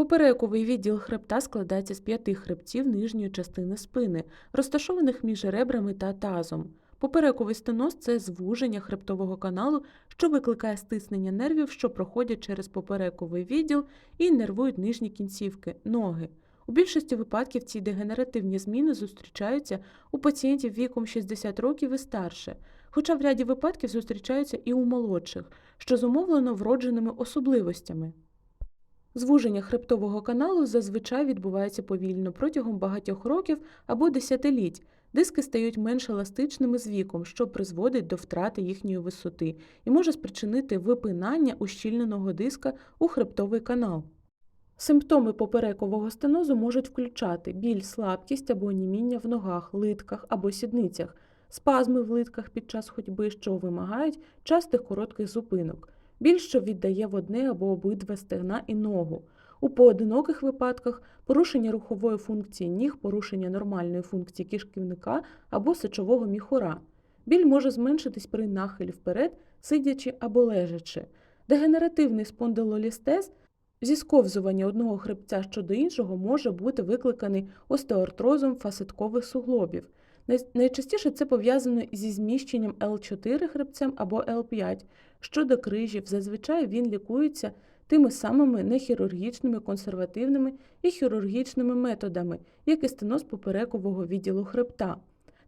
Поперековий відділ хребта складається з п'яти хребців нижньої частини спини, розташованих між ребрами та тазом. Поперековий стеноз це звуження хребтового каналу, що викликає стиснення нервів, що проходять через поперековий відділ і нервують нижні кінцівки ноги. У більшості випадків ці дегенеративні зміни зустрічаються у пацієнтів віком 60 років і старше, хоча в ряді випадків зустрічаються і у молодших, що зумовлено вродженими особливостями. Звуження хребтового каналу зазвичай відбувається повільно протягом багатьох років або десятиліть. Диски стають менш еластичними з віком, що призводить до втрати їхньої висоти і може спричинити випинання ущільненого диска у хребтовий канал. Симптоми поперекового стенозу можуть включати біль, слабкість або оніміння в ногах, литках або сідницях, спазми в литках під час ходьби, що вимагають частих коротких зупинок, біль, що віддає в одне або обидва стегна і ногу. У поодиноких випадках порушення рухової функції ніг, порушення нормальної функції кишківника або сечового міхура. Біль може зменшитись при нахилі вперед, сидячи або лежачи. Дегенеративний спондилолістез Зісковзування одного хребця щодо іншого може бути викликаний остеоартрозом фасеткових суглобів. Найчастіше це пов'язано зі зміщенням L4 хребцем або L5. Щодо крижів, зазвичай він лікується тими самими нехірургічними, консервативними і хірургічними методами, як і стеноз поперекового відділу хребта.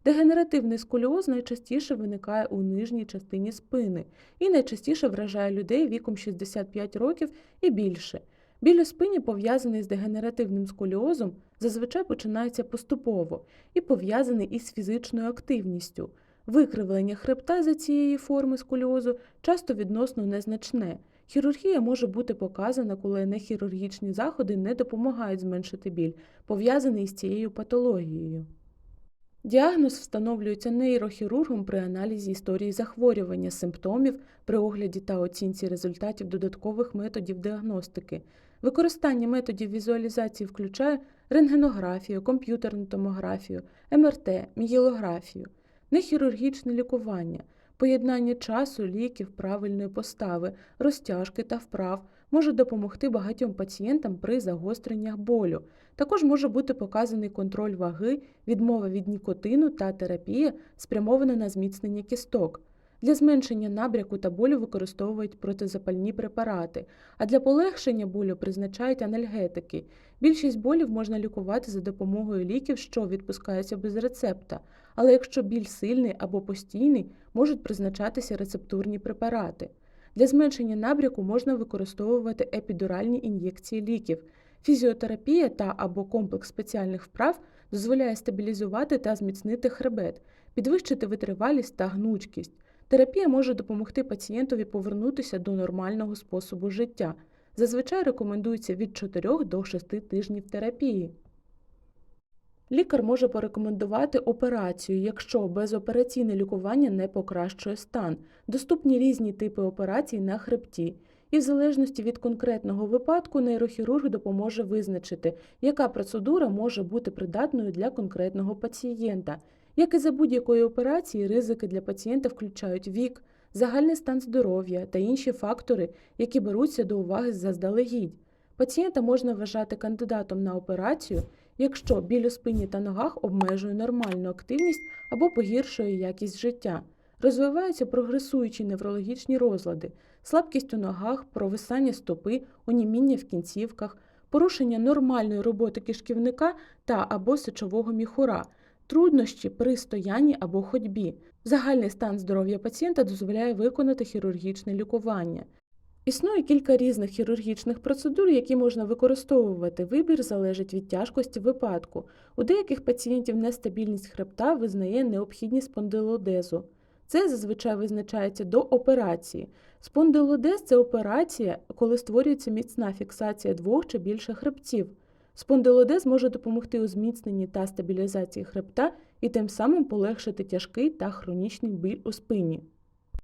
Дегенеративний сколіоз найчастіше виникає у нижній частині спини і найчастіше вражає людей віком 65 років і більше. Біль у спині, пов'язаний з дегенеративним сколіозом, зазвичай починається поступово і пов'язаний із фізичною активністю. Викривлення хребта за цієї форми сколіозу часто відносно незначне. Хірургія може бути показана, коли нехірургічні заходи не допомагають зменшити біль, пов'язаний з цією патологією. Діагноз встановлюється нейрохірургом при аналізі історії захворювання, симптомів, при огляді та оцінці результатів додаткових методів діагностики. Використання методів візуалізації включає рентгенографію, комп'ютерну томографію, МРТ, мігілографію, нехірургічне лікування, поєднання часу, ліків, правильної постави, розтяжки та вправ може допомогти багатьом пацієнтам при загостреннях болю. Також може бути показаний контроль ваги, відмова від нікотину та терапія, спрямована на зміцнення кісток. Для зменшення набряку та болю використовують протизапальні препарати, а для полегшення болю призначають анальгетики. Більшість болів можна лікувати за допомогою ліків, що відпускаються без рецепта, але якщо біль сильний або постійний, можуть призначатися рецептурні препарати. Для зменшення набряку можна використовувати епідуральні ін'єкції ліків. Фізіотерапія та або комплекс спеціальних вправ дозволяє стабілізувати та зміцнити хребет, підвищити витривалість та гнучкість. Терапія може допомогти пацієнтові повернутися до нормального способу життя. Зазвичай рекомендується від 4 до 6 тижнів терапії. Лікар може порекомендувати операцію, якщо безопераційне лікування не покращує стан. Доступні різні типи операцій на хребті. І в залежності від конкретного випадку нейрохірург допоможе визначити, яка процедура може бути придатною для конкретного пацієнта. Як і за будь-якої операції, ризики для пацієнта включають вік, загальний стан здоров'я та інші фактори, які беруться до уваги заздалегідь. Пацієнта можна вважати кандидатом на операцію, якщо біль у спині та ногах обмежує нормальну активність або погіршує якість життя. Розвиваються прогресуючі неврологічні розлади, слабкість у ногах, провисання стопи, оніміння в кінцівках, порушення нормальної роботи кишківника та або сечового міхура, труднощі при стоянні або ходьбі. Загальний стан здоров'я пацієнта дозволяє виконати хірургічне лікування. Існує кілька різних хірургічних процедур, які можна використовувати. Вибір залежить від тяжкості випадку. У деяких пацієнтів нестабільність хребта визнає необхідність спондилодезу. Це зазвичай визначається до операції. Спондилодез це операція, коли створюється міцна фіксація двох чи більше хребців. Спондилодез може допомогти у зміцненні та стабілізації хребта і тим самим полегшити тяжкий та хронічний біль у спині.